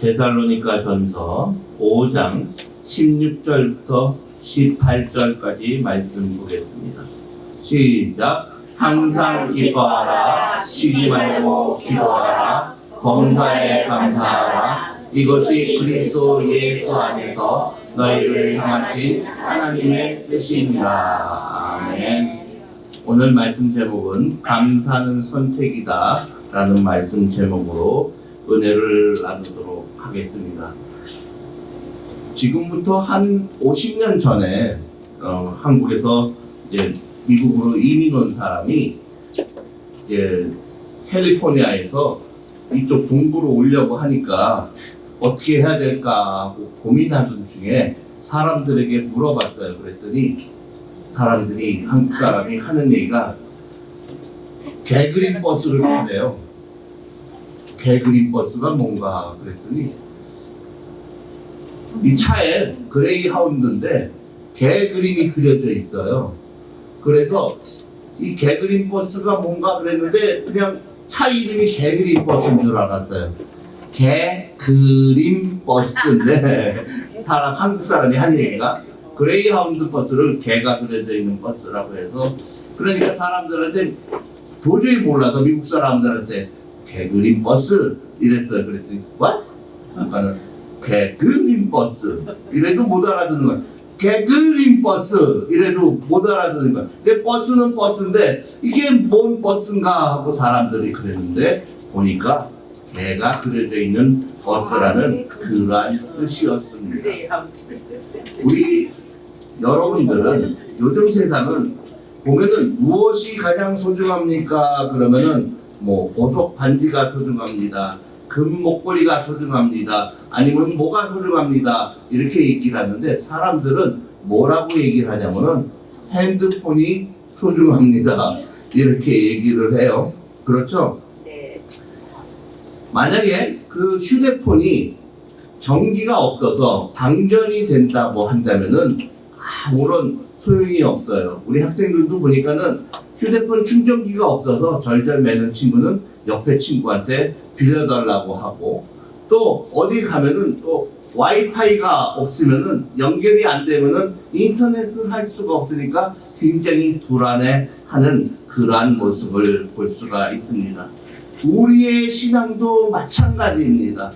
데살로니가 전서 5장 16절부터 18절까지 말씀 보겠습니다. 시작. 항상 기뻐하라. 쉬지 말고 기도하라. 범사에 감사하라. 이것이 그리스도 예수 안에서 너희를 향하신 하나님의 뜻입니다. 아멘. 오늘 말씀 제목은 감사는 선택이다 라는 말씀 제목으로 은혜를 나누도록 하겠습니다. 지금부터 한 50년 전에 어, 한국에서 이제 미국으로 이민 온 사람이 이제 캘리포니아에서 이쪽 동부로 오려고 하니까 어떻게 해야 될까 고민하던 중에 사람들에게 물어봤어요. 그랬더니 사람들이 한국 사람이 하는 얘기가 개그린 버스를 탄대요. 개그린 버스가 뭔가 그랬더니 이 차에 그레이 하운드인데 개 그림이 그려져 있어요. 그래서 이 개그린 버스가 뭔가 그랬는데 그냥 차 이름이 개그린 버스인 줄 알았어요. 개 그림 버스인데 사람 한국 사람이 한 얘기가 그레이 하운드 버스를 개가 그려져 있는 버스라고 해서 그러니까 사람들한테 도저히 몰라서 미국 사람들한테 개그린 버스 이랬어요. 그랬더니 what? 그러니까는 개그린 버스 이래도 못 알아듣는 거야. 개그린 버스 이래도 못 알아듣는 거야. 근데 버스는 버스인데 이게 뭔 버스인가 하고 사람들이 그랬는데 보니까 개가 그려져 있는 버스라는 그러한 뜻이었습니다. 우리 여러분들은 요즘 세상은 보면은 무엇이 가장 소중합니까? 그러면은 뭐 보석 반지가 소중합니다. 금 목걸이가 소중합니다. 아니면 뭐가 소중합니다. 이렇게 얘기를 하는데 사람들은 뭐라고 얘기를 하냐면은 핸드폰이 소중합니다. 이렇게 얘기를 해요. 그렇죠? 네. 만약에 그 휴대폰이 전기가 없어서 방전이 된다고 한다면은 아무런 소용이 없어요. 우리 학생들도 보니까는 휴대폰 충전기가 없어서 절절 매는 친구는 옆에 친구한테 빌려달라고 하고 또 어디 가면은 또 와이파이가 없으면은 연결이 안 되면은 인터넷을 할 수가 없으니까 굉장히 불안해하는 그러한 모습을 볼 수가 있습니다. 우리의 신앙도 마찬가지입니다.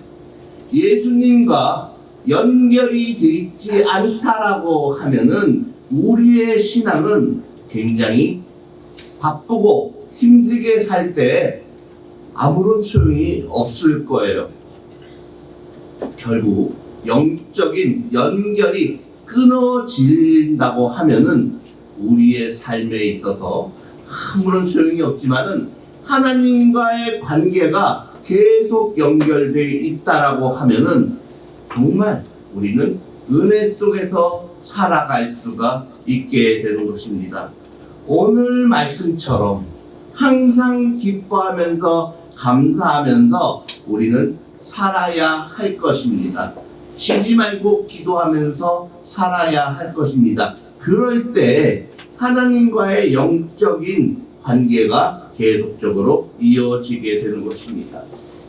예수님과 연결이 돼 있지 않다라고 하면은 우리의 신앙은 굉장히 바쁘고 힘들게 살 때 아무런 소용이 없을 거예요. 결국 영적인 연결이 끊어진다고 하면은 우리의 삶에 있어서 아무런 소용이 없지만은 하나님과의 관계가 계속 연결되어 있다라고 하면은 정말 우리는 은혜 속에서 살아갈 수가 있게 되는 것입니다. 오늘 말씀처럼 항상 기뻐하면서 감사하면서 우리는 살아야 할 것입니다. 쉬지 말고 기도하면서 살아야 할 것입니다. 그럴 때 하나님과의 영적인 관계가 계속적으로 이어지게 되는 것입니다.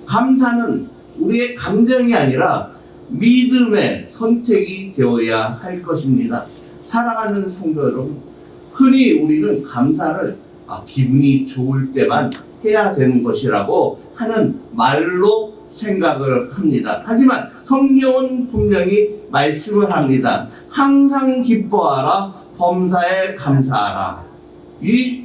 감사는 우리의 감정이 아니라 믿음의 선택이 되어야 할 것입니다. 사랑하는 성도 여러분, 흔히 우리는 감사를 아, 기분이 좋을 때만 해야 되는 것이라고 하는 말로 생각을 합니다. 하지만 성경은 분명히 말씀을 합니다. 항상 기뻐하라, 범사에 감사하라. 이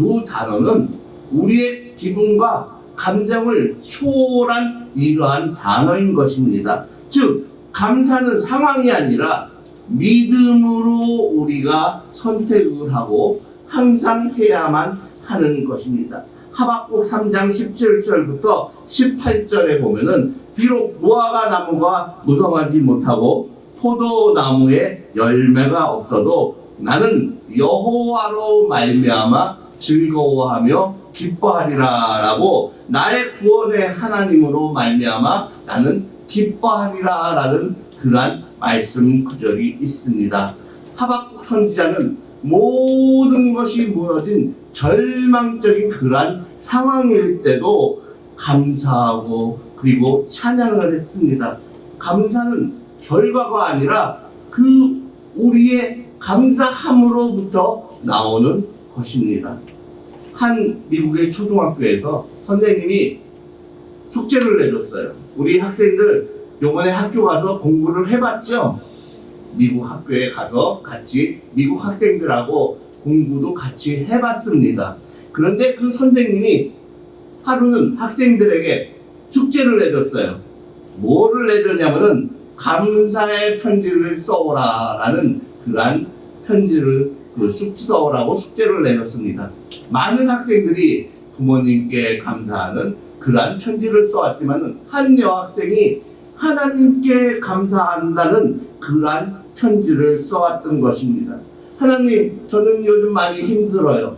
두 단어는 우리의 기분과 감정을 초월한 이러한 단어인 것입니다. 즉, 감사는 상황이 아니라 믿음으로 우리가 선택을 하고 항상 해야만 하는 것입니다. 하박국 3장 17절부터 18절에 보면은 비록 무화과 나무가 무성하지 못하고 포도나무에 열매가 없어도 나는 여호와로 말미암아 즐거워하며 기뻐하리라라고 나의 구원의 하나님으로 말미암아 나는 기뻐하리라라는 그러한 말씀 구절이 있습니다. 하박국 선지자는 모든 것이 무너진 절망적인 그러한 상황일 때도 감사하고 그리고 찬양을 했습니다. 감사는 결과가 아니라 그 우리의 감사함으로부터 나오는 것입니다. 한 미국의 초등학교에서 선생님이 숙제를 내줬어요. 우리 학생들 요번에 학교 가서 공부를 해봤죠? 미국 학교에 가서 같이 미국 학생들하고 공부도 같이 해봤습니다. 그런데 그 선생님이 하루는 학생들에게 숙제를 내줬어요. 뭐를 내줬냐면은 감사의 편지를 써오라 라는 그러한 편지를 그숙 써오라고 숙제를 내줬습니다. 많은 학생들이 부모님께 감사하는 그러한 편지를 써왔지만 한 여학생이 하나님께 감사한다는 그러한 편지를 써왔던 것입니다. 하나님, 저는 요즘 많이 힘들어요.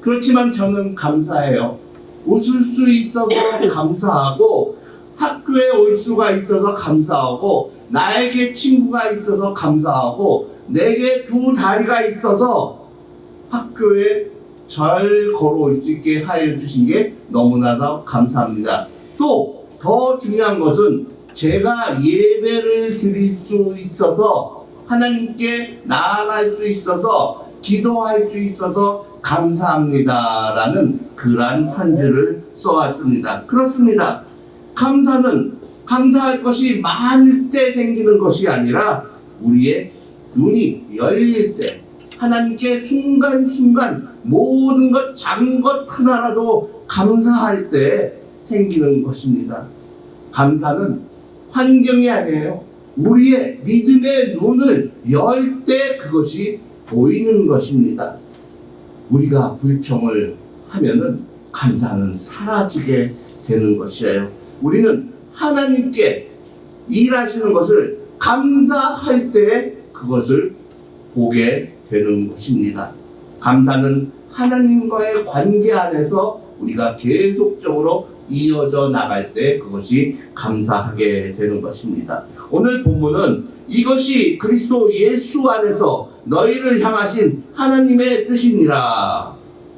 그렇지만 저는 감사해요. 웃을 수 있어서 감사하고 학교에 올 수가 있어서 감사하고 나에게 친구가 있어서 감사하고 내게 두 다리가 있어서 학교에 잘 걸어올 수 있게 하여 주신 게 너무나도 감사합니다. 또 더 중요한 것은 제가 예배를 드릴 수 있어서 하나님께 나아갈 수 있어서 기도할 수 있어서 감사합니다라는 그러한 편지를 써왔습니다. 그렇습니다. 감사는 감사할 것이 많을 때 생기는 것이 아니라 우리의 눈이 열릴 때 하나님께 순간순간 모든 것 작은 것 하나라도 감사할 때 생기는 것입니다. 감사는 환경이 아니에요. 우리의 믿음의 눈을 열 때 그것이 보이는 것입니다. 우리가 불평을 하면은 감사는 사라지게 되는 것이에요. 우리는 하나님께 일하시는 것을 감사할 때 그것을 보게 되는 것입니다. 감사는 하나님과의 관계 안에서 우리가 계속적으로 이어져 나갈 때 그것이 감사하게 되는 것입니다. 오늘 본문은 이것이 그리스도 예수 안에서 너희를 향하신 하나님의 뜻이니라.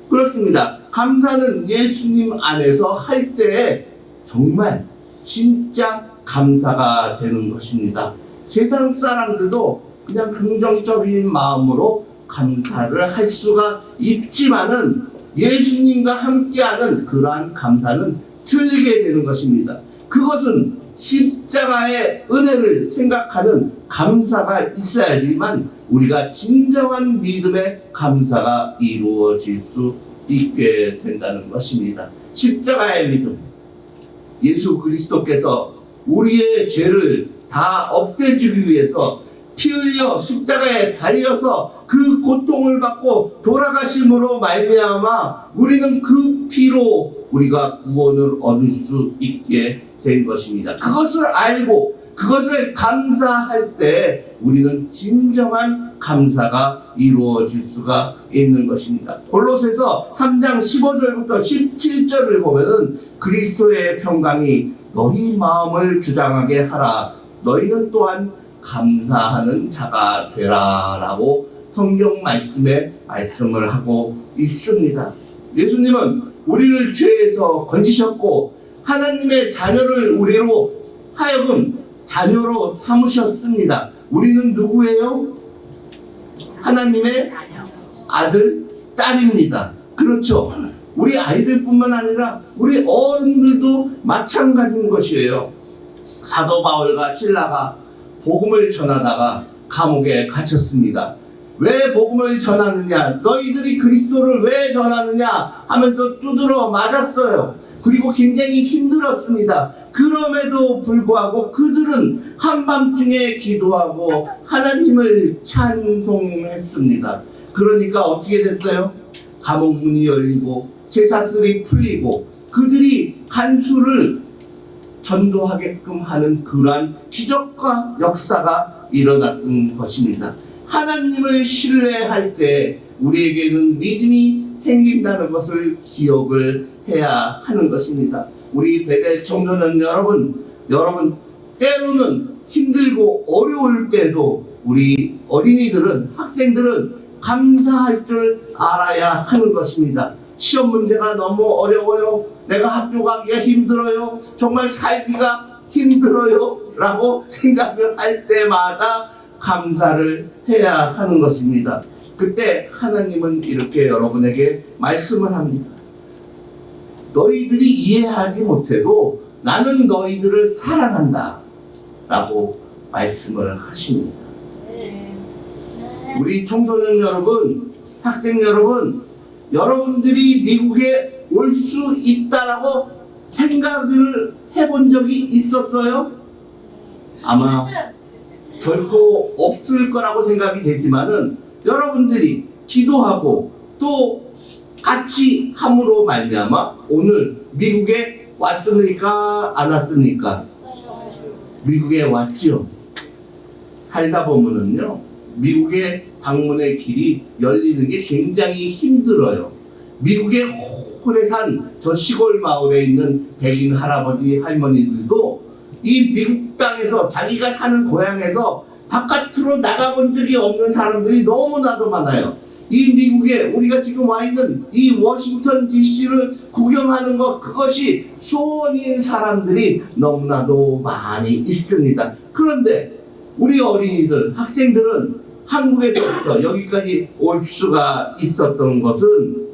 그렇습니다. 감사는 예수님 안에서 할때 정말 진짜 감사가 되는 것입니다. 세상 사람들도 그냥 긍정적인 마음으로 감사를 할 수가 있지만은 예수님과 함께하는 그러한 감사는 틀리게 되는 것입니다. 그것은 십자가의 은혜를 생각하는 감사가 있어야지만 우리가 진정한 믿음의 감사가 이루어질 수 있게 된다는 것입니다. 십자가의 믿음. 예수 그리스도께서 우리의 죄를 다 없애주기 위해서 피 흘려 십자가에 달려서 그 고통을 받고 돌아가심으로 말미암아 우리는 그 피로 우리가 구원을 얻을 수 있게 된 것입니다. 그것을 알고 그것을 감사할 때 우리는 진정한 감사가 이루어질 수가 있는 것입니다. 골로새서 3장 15절부터 17절을 보면은 그리스도의 평강이 너희 마음을 주장하게 하라. 너희는 또한 감사하는 자가 되라라고 성경 말씀에 말씀을 하고 있습니다. 예수님은 우리를 죄에서 건지셨고 하나님의 자녀를 우리로 하여금 자녀로 삼으셨습니다. 우리는 누구예요? 하나님의 아들, 딸입니다. 그렇죠. 우리 아이들뿐만 아니라 우리 어른들도 마찬가지인 것이에요. 사도 바울과 신라가 복음을 전하다가 감옥에 갇혔습니다. 왜 복음을 전하느냐? 너희들이 그리스도를 왜 전하느냐? 하면서 두드러 맞았어요. 그리고 굉장히 힘들었습니다. 그럼에도 불구하고 그들은 한밤중에 기도하고 하나님을 찬송했습니다. 그러니까 어떻게 됐어요? 감옥 문이 열리고 제사들이 풀리고 그들이 간수를 전도하게끔 하는 그러한 기적과 역사가 일어났던 것입니다. 하나님을 신뢰할 때 우리에게는 믿음이 생긴다는 것을 기억을 해야 하는 것입니다. 우리 베델 청소년 여러분, 여러분 때로는 힘들고 어려울 때도 우리 어린이들은 학생들은 감사할 줄 알아야 하는 것입니다. 시험 문제가 너무 어려워요. 내가 학교 가기가 힘들어요. 정말 살기가 힘들어요. 라고 생각을 할 때마다 감사를 해야 하는 것입니다. 그때 하나님은 이렇게 여러분에게 말씀을 합니다. 너희들이 이해하지 못해도 나는 너희들을 사랑한다. 라고 말씀을 하십니다. 우리 청소년 여러분, 학생 여러분, 여러분들이 미국에 올 수 있다라고 생각을 해본 적이 있었어요? 아마 결코 없을 거라고 생각이 되지만은 여러분들이 기도하고 또 같이 함으로 말미암아 오늘 미국에 왔습니까? 안 왔습니까? 미국에 왔지요. 살다 보면은요, 미국의 방문의 길이 열리는 게 굉장히 힘들어요. 미국의 호래산 저 시골 마을에 있는 백인 할아버지 할머니들도 이 미국 땅에서 자기가 사는 고향에서 바깥으로 나가본 적이 없는 사람들이 너무나도 많아요. 이 미국에 우리가 지금 와 있는 이 워싱턴 DC를 구경하는 것 그것이 소원인 사람들이 너무나도 많이 있습니다. 그런데 우리 어린이들, 학생들은 한국에서부터 여기까지 올 수가 있었던 것은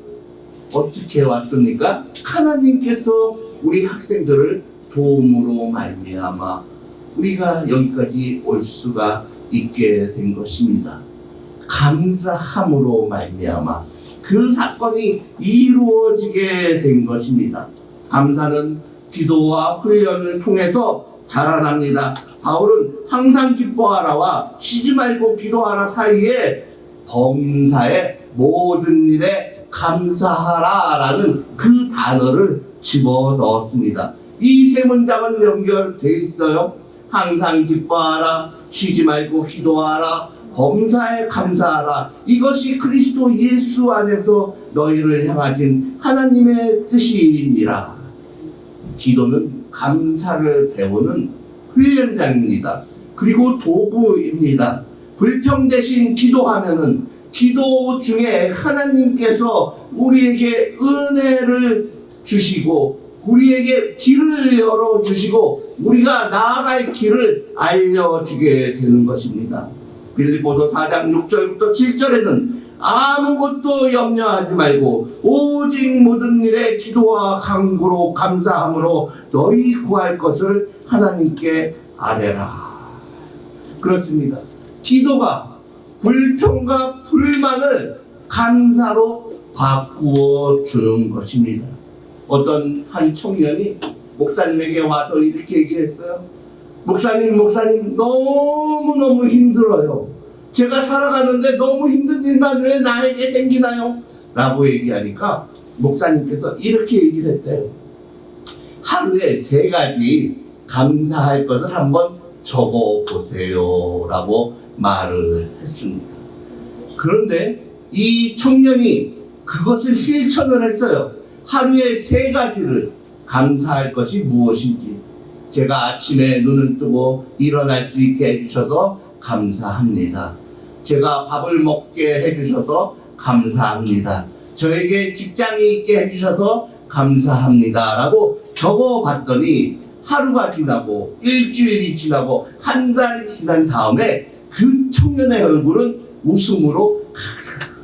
어떻게 왔습니까? 하나님께서 우리 학생들을 도움으로 말미암아 우리가 여기까지 올 수가 있게 된 것입니다. 감사함으로 말미암아 그 사건이 이루어지게 된 것입니다. 감사는 기도와 훈련을 통해서 자라납니다. 바울은 항상 기뻐하라와 쉬지 말고 기도하라 사이에 범사의 모든 일에 감사하라라는 그 단어를 집어 넣었습니다. 이 세 문장은 연결돼 있어요. 항상 기뻐하라, 쉬지 말고 기도하라, 범사에 감사하라. 이것이 그리스도 예수 안에서 너희를 향하신 하나님의 뜻이니라. 기도는 감사를 배우는 훈련장입니다. 그리고 도구입니다. 불평 대신 기도하면은 기도 중에 하나님께서 우리에게 은혜를 주시고 우리에게 길을 열어 주시고 우리가 나아갈 길을 알려주게 되는 것입니다. 빌립보서 4장 6절부터 7절에는 아무것도 염려하지 말고 오직 모든 일에 기도와 간구로 감사함으로 너희 구할 것을 하나님께 아뢰라. 그렇습니다. 기도가 불평과 불만을 감사로 바꾸어 주는 것입니다. 어떤 한 청년이 목사님에게 와서 이렇게 얘기했어요. 목사님, 목사님, 너무너무 힘들어요. 제가 살아가는데 너무 힘든 일만 왜 나에게 생기나요? 라고 얘기하니까 목사님께서 이렇게 얘기를 했대요. 하루에 세 가지 감사할 것을 한번 적어 보세요. 라고 말을 했습니다. 그런데 이 청년이 그것을 실천을 했어요. 하루에 세 가지를 감사할 것이 무엇인지. 제가 아침에 눈을 뜨고 일어날 수 있게 해주셔서 감사합니다. 제가 밥을 먹게 해주셔서 감사합니다. 저에게 직장이 있게 해주셔서 감사합니다. 라고 적어 봤더니 하루가 지나고 일주일이 지나고 한 달이 지난 다음에 그 청년의 얼굴은 웃음으로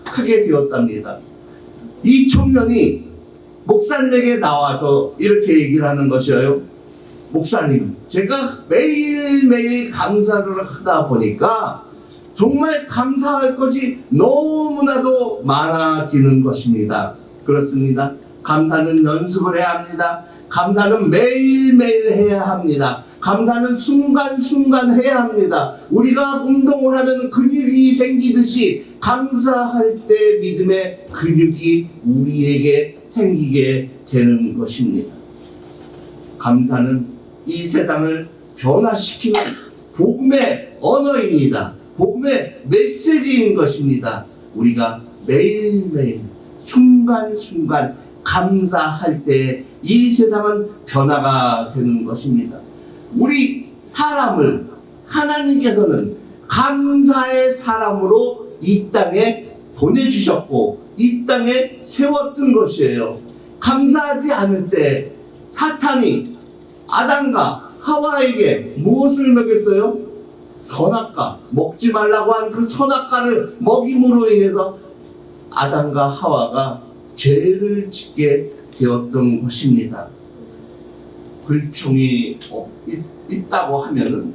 가득하게 되었답니다. 이 청년이 목사님에게 나와서 이렇게 얘기를 하는 것이에요. 목사님, 제가 매일매일 감사를 하다 보니까 정말 감사할 것이 너무나도 많아지는 것입니다. 그렇습니다. 감사는 연습을 해야 합니다. 감사는 매일매일 해야 합니다. 감사는 순간순간 해야 합니다. 우리가 운동을 하는 근육이 생기듯이 감사할 때 믿음의 근육이 우리에게 생기게 되는 것입니다. 감사는 이 세상을 변화시키는 복음의 언어입니다. 복음의 메시지인 것입니다. 우리가 매일매일 순간순간 감사할 때 이 세상은 변화가 되는 것입니다. 우리 사람을 하나님께서는 감사의 사람으로 이 땅에 보내주셨고 이 땅에 세웠던 것이에요. 감사하지 않을 때 사탄이 아담과 하와에게 무엇을 먹였어요? 선악과 먹지 말라고 한 그 선악과를 먹임으로 인해서 아담과 하와가 죄를 짓게 되었던 것입니다. 불평이 있다고 하면은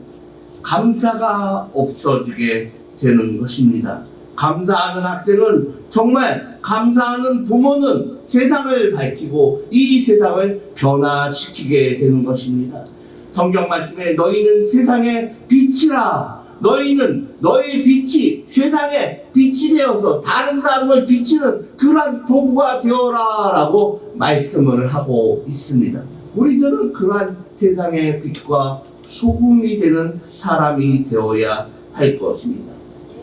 감사가 없어지게 되는 것입니다. 감사하는 학생은 정말 감사하는 부모는 세상을 밝히고 이 세상을 변화시키게 되는 것입니다. 성경 말씀에 너희는 세상의 빛이라 너희는 너희 빛이 세상에 빛이 되어서 다른 사람을 비치는 그러한 도구가 되어라 라고 말씀을 하고 있습니다. 우리들은 그러한 세상의 빛과 소금이 되는 사람이 되어야 할 것입니다.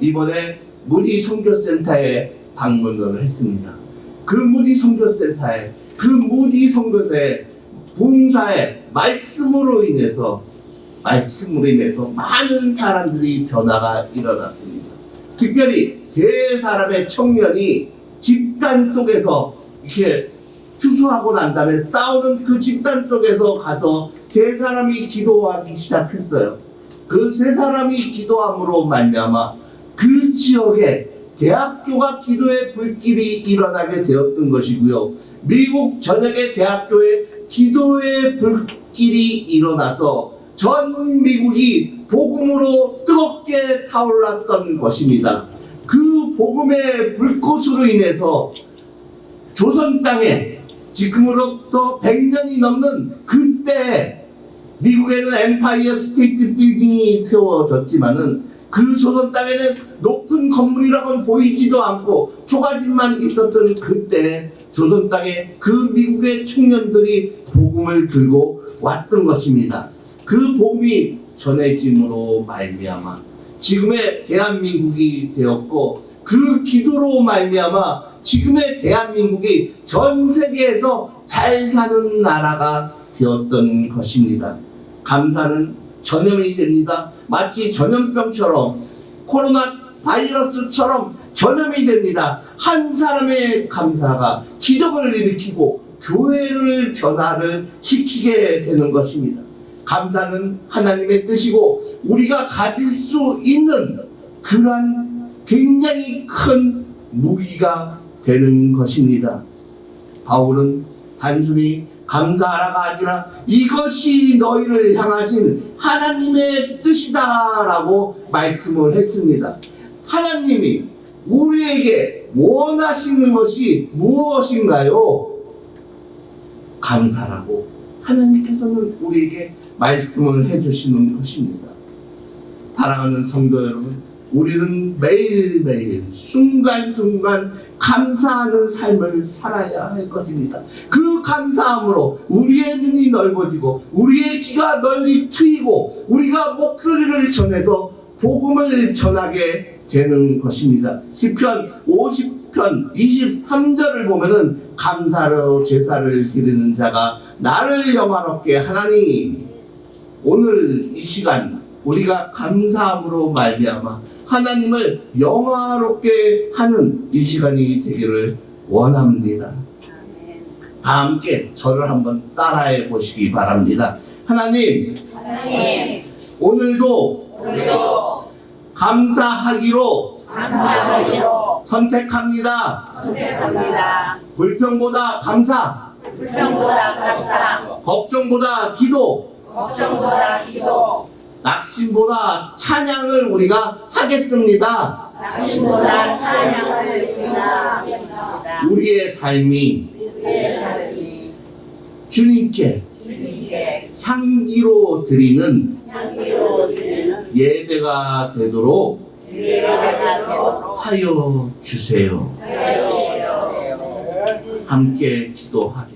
이번에 무리 선교센터에 방문을 했습니다. 그 무리 선교센터에 그 무리 선교대 봉사의 말씀으로 인해서 말씀으로 인해서 많은 사람들이 변화가 일어났습니다. 특별히 세 사람의 청년이 집단 속에서 이렇게 추수하고 난 다음에 싸우는 그 집단 속에서 가서 세 사람이 기도하기 시작했어요. 그 세 사람이 기도함으로 말미암아 그 지역에 대학교가 기도의 불길이 일어나게 되었던 것이고요. 미국 전역의 대학교에 기도의 불길이 일어나서 전 미국이 복음으로 뜨겁게 타올랐던 것입니다. 그 복음의 불꽃으로 인해서 조선 땅에 지금으로부터 100년이 넘는 그때 미국에는 엠파이어 스테이트 빌딩이 세워졌지만은 그 조선 땅에는 높은 건물이라고는 보이지도 않고 초가집만 있었던 그때 조선 땅에 그 미국의 청년들이 복음을 들고 왔던 것입니다. 그 복음이 전해짐으로 말미암아 지금의 대한민국이 되었고 그 기도로 말미암아 지금의 대한민국이 전 세계에서 잘 사는 나라가 되었던 것입니다. 감사는 전염이 됩니다. 마치 전염병처럼 코로나 바이러스처럼 전염이 됩니다. 한 사람의 감사가 기적을 일으키고 교회를 변화를 시키게 되는 것입니다. 감사는 하나님의 뜻이고 우리가 가질 수 있는 그러한 굉장히 큰 무기가 되는 것입니다. 바울은 단순히 감사하라가 아니라 이것이 너희를 향하신 하나님의 뜻이다라고 말씀을 했습니다. 하나님이 우리에게 원하시는 것이 무엇인가요? 감사라고 하나님께서는 우리에게 말씀을 해주시는 것입니다. 사랑하는 성도 여러분, 우리는 매일매일 순간순간 감사하는 삶을 살아야 할 것입니다. 그 감사함으로 우리의 눈이 넓어지고 우리의 귀가 널리 트이고 우리가 목소리를 전해서 복음을 전하게 되는 것입니다. 시편 50편 23절을 보면은 감사로 제사를 드리는 자가 나를 영화롭게 하나니 오늘 이 시간 우리가 감사함으로 말미암아 하나님을 영화롭게 하는 이 시간이 되기를 원합니다. 다 함께 저를 한번 따라해 보시기 바랍니다. 하나님, 하나님, 오늘도 우리도 감사하기로 감사하기로 선택합니다. 선택합니다. 불평보다 감사, 불평보다 감사, 걱정보다 기도, 걱정보다 기도, 낙심보다 찬양을 우리가 하겠습니다. 낙심보다 찬양을 드리겠습니다. 우리의 삶이 주님께 주님께 향기로 드리는 향기로 드리는 예배가 되도록 주세요. 하여 주세요. 함께 기도하겠습니다.